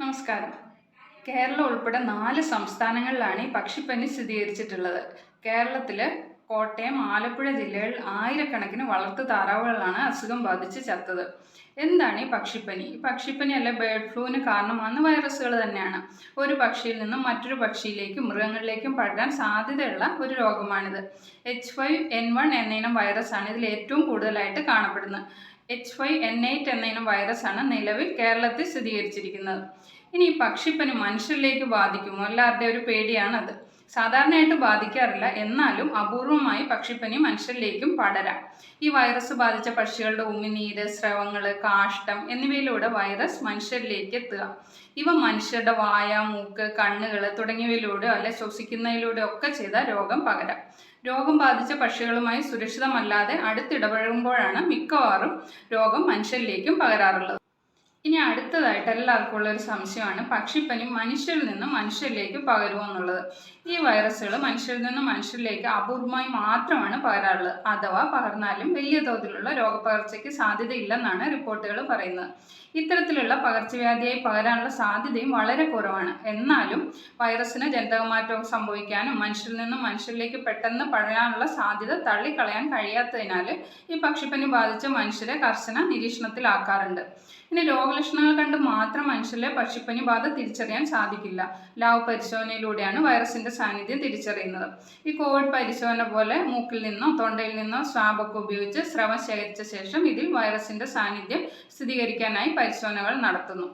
നമസ്കാരം. കേരളം ഉൾപ്പെടെ നാല് സംസ്ഥാനങ്ങളിലാണ് ഈ പക്ഷിപ്പനി സ്ഥിരീകരിച്ചിട്ടുള്ളത്. കേരളത്തിൽ കോട്ടയം ആലപ്പുഴ ജില്ലകളിൽ ആയിരക്കണക്കിന് വളർത്തു താറാവുകളാണ് അസുഖം ബാധിച്ച് ചത്തത്. എന്താണ് ഈ പക്ഷിപ്പനി? ഈ പക്ഷിപ്പനി അല്ലെ ബേർഡ് ഫ്ലൂവിന് കാരണമാകുന്ന വൈറസുകൾ തന്നെയാണ്. ഒരു പക്ഷിയിൽ നിന്നും മറ്റൊരു പക്ഷിയിലേക്കും മൃഗങ്ങളിലേക്കും പടരാൻ സാധ്യതയുള്ള ഒരു രോഗമാണിത്. എച്ച് ഫൈവ് എൻ വൺ എന്ന വൈറസ് ആണ് ഇതിൽ ഏറ്റവും കൂടുതലായിട്ട് കാണപ്പെടുന്നത്. എച്ച് ഫൈവ് എൻ എയ്റ്റ് എന്ന ഇനം വൈറസാണ് നിലവിൽ കേരളത്തിൽ സ്ഥിരീകരിച്ചിരിക്കുന്നത്. ഇനി ഈ പക്ഷിപ്പനി മനുഷ്യരിലേക്ക് ബാധിക്കുമോ? എല്ലാവരുടെയും ഒരു പേടിയാണത്. സാധാരണയായിട്ട് ബാധിക്കാറില്ല. എന്നാലും അപൂർവമായി പക്ഷിപ്പനി മനുഷ്യരിലേക്കും പടരാം. ഈ വൈറസ് ബാധിച്ച പക്ഷികളുടെ ഉമിനീര് സ്രവങ്ങൾ കാഷ്ടം എന്നിവയിലൂടെ വൈറസ് മനുഷ്യരിലേക്ക് എത്തുക. ഇവ മനുഷ്യരുടെ വായ മൂക്ക് കണ്ണുകൾ തുടങ്ങിയവയിലൂടെ അല്ലെ ശ്വസിക്കുന്നതിലൂടെ ഒക്കെ ചെയ്ത രോഗം പകരാം. രോഗം ബാധിച്ച പക്ഷികളുമായി സുരക്ഷിതമല്ലാതെ അടുത്തിടപഴകുമ്പോഴാണ് മിക്കവാറും രോഗം മനുഷ്യരിലേക്കും പകരാറുള്ളത്. ഇനി അടുത്തതായിട്ട് എല്ലാവർക്കും ഉള്ള ഒരു സംശയമാണ് പക്ഷിപ്പനി മനുഷ്യരിൽ നിന്ന് മനുഷ്യരിലേക്ക് പകരുമോ എന്നുള്ളത്. ഈ വൈറസുകൾ മനുഷ്യരിൽ നിന്ന് മനുഷ്യരിലേക്ക് അപൂർവമായി മാത്രമാണ് പകരാറുള്ളത്. അഥവാ പകർന്നാലും വലിയ തോതിലുള്ള രോഗപകർച്ചയ്ക്ക് സാധ്യതയില്ലെന്നാണ് റിപ്പോർട്ടുകൾ പറയുന്നത്. ഇത്തരത്തിലുള്ള പകർച്ചവ്യാധിയായി പകരാനുള്ള സാധ്യതയും വളരെ കുറവാണ്. എന്നാലും വൈറസിന് ജനിതകമാറ്റം സംഭവിക്കാനും മനുഷ്യരിൽ നിന്നും മനുഷ്യരിലേക്ക് പെട്ടെന്ന് പടരാനുള്ള സാധ്യത തള്ളിക്കളയാൻ കഴിയാത്തതിനാൽ ഈ പക്ഷിപ്പനി ബാധിച്ച മനുഷ്യരെ കർശന നിരീക്ഷണത്തിലാക്കാറുണ്ട്. ഇനി രോഗലക്ഷണങ്ങൾ കണ്ട് മാത്രം മനുഷ്യരിലെ പക്ഷിപ്പനി ബാധ തിരിച്ചറിയാൻ സാധിക്കില്ല. ലാവ് പരിശോധനയിലൂടെയാണ് വൈറസിന്റെ സാന്നിധ്യം തിരിച്ചറിയുന്നത്. ഈ കോവിഡ് പരിശോധന പോലെ മൂക്കിൽ നിന്നോ തൊണ്ടയിൽ നിന്നോ സ്വാബൊക്കെ ഉപയോഗിച്ച് സ്രവം ശേഖരിച്ച ശേഷം ഇതിൽ വൈറസിന്റെ സാന്നിധ്യം സ്ഥിരീകരിക്കാനായി പരിശോധനകൾ നടത്തുന്നു.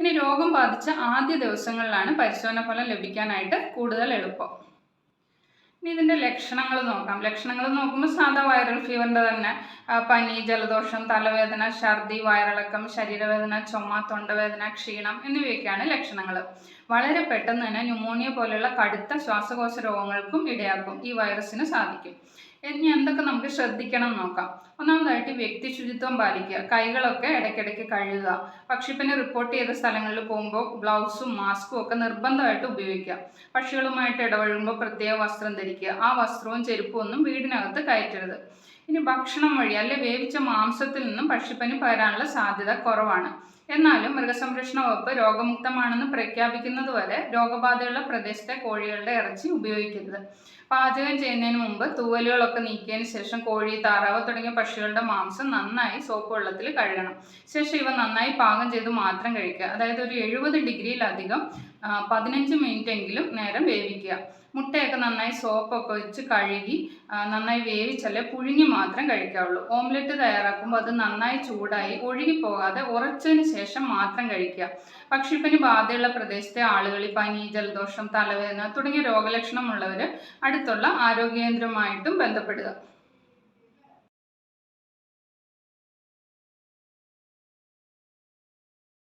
ഇനി രോഗം ബാധിച്ച ആദ്യ ദിവസങ്ങളിലാണ് പരിശോധന ഫലം ലഭിക്കാനായിട്ട് കൂടുതൽ എളുപ്പം. ഇനി ഇതിന്റെ ലക്ഷണങ്ങൾ നോക്കാം. ലക്ഷണങ്ങൾ നോക്കുമ്പോൾ സാധാ വൈറൽ ഫീവറിന്റെ തന്നെ പനി ജലദോഷം തലവേദന ഛർദി വയറിളക്കം ശരീരവേദന ചുമ തൊണ്ടവേദന ക്ഷീണം എന്നിവയൊക്കെയാണ് ലക്ഷണങ്ങൾ. വളരെ പെട്ടെന്ന് തന്നെ ന്യൂമോണിയ പോലെയുള്ള കടുത്ത ശ്വാസകോശ രോഗങ്ങൾക്കും ഇടയാക്കും ഈ വൈറസിന് സാധിക്കും. ഇനി എന്തൊക്കെ നമുക്ക് ശ്രദ്ധിക്കണം നോക്കാം. ഒന്നാമതായിട്ട് വ്യക്തി ശുചിത്വം പാലിക്കുക. കൈകളൊക്കെ ഇടയ്ക്കിടയ്ക്ക് കഴുകുക. പക്ഷിപ്പനി റിപ്പോർട്ട് ചെയ്ത സ്ഥലങ്ങളിൽ പോകുമ്പോൾ ഗ്ലൗസും മാസ്കും ഒക്കെ നിർബന്ധമായിട്ട് ഉപയോഗിക്കുക. പക്ഷികളുമായിട്ട് ഇടപഴകുമ്പോൾ പ്രത്യേക വസ്ത്രം ധരിക്കുക. ആ വസ്ത്രവും ചെരുപ്പും ഒന്നും വീടിനകത്ത് കയറ്റരുത്. ഇനി ഭക്ഷണം വഴി അല്ലെ വേവിച്ച മാംസത്തിൽ നിന്നും പക്ഷിപ്പനി പകരാനുള്ള സാധ്യത കുറവാണ്. എന്നാലും മൃഗസംരക്ഷണ വകുപ്പ് രോഗമുക്തമാണെന്ന് പ്രഖ്യാപിക്കുന്നത് വരെ രോഗബാധയുള്ള പ്രദേശത്തെ കോഴികളുടെ ഇറച്ചി ഉപയോഗിക്കരുത്. പാചകം ചെയ്യുന്നതിന് മുമ്പ് തൂവലുകളൊക്കെ നീക്കിയതിന് ശേഷം കോഴി താറാവ് തുടങ്ങിയ പക്ഷികളുടെ മാംസം നന്നായി സോപ്പ് വെള്ളത്തിൽ കഴുകണം. ശേഷം ഇവ നന്നായി പാകം ചെയ്ത് മാത്രം കഴിക്കുക. അതായത് ഒരു എഴുപത് ഡിഗ്രിയിലധികം പതിനഞ്ച് മിനിറ്റ് എങ്കിലും നേരം വേവിക്കുക. മുട്ടയൊക്കെ നന്നായി സോപ്പൊക്കെ വെച്ച് കഴുകി നന്നായി വേവിച്ചല്ലേ പുഴുങ്ങി മാത്രം കഴിക്കാവുള്ളൂ. ഓംലെറ്റ് തയ്യാറാക്കുമ്പോൾ അത് നന്നായി ചൂടായി ഒഴുകി പോകാതെ ഉറച്ചതിന് ശേഷം മാത്രം കഴിക്കുക. പക്ഷിപ്പനി ബാധയുള്ള പ്രദേശത്തെ ആളുകൾ ഈ പനി ജലദോഷം തലവേദന തുടങ്ങിയ രോഗലക്ഷണമുള്ളവർ അടുത്തുള്ള ആരോഗ്യ കേന്ദ്രവുമായിട്ടും ബന്ധപ്പെടുക.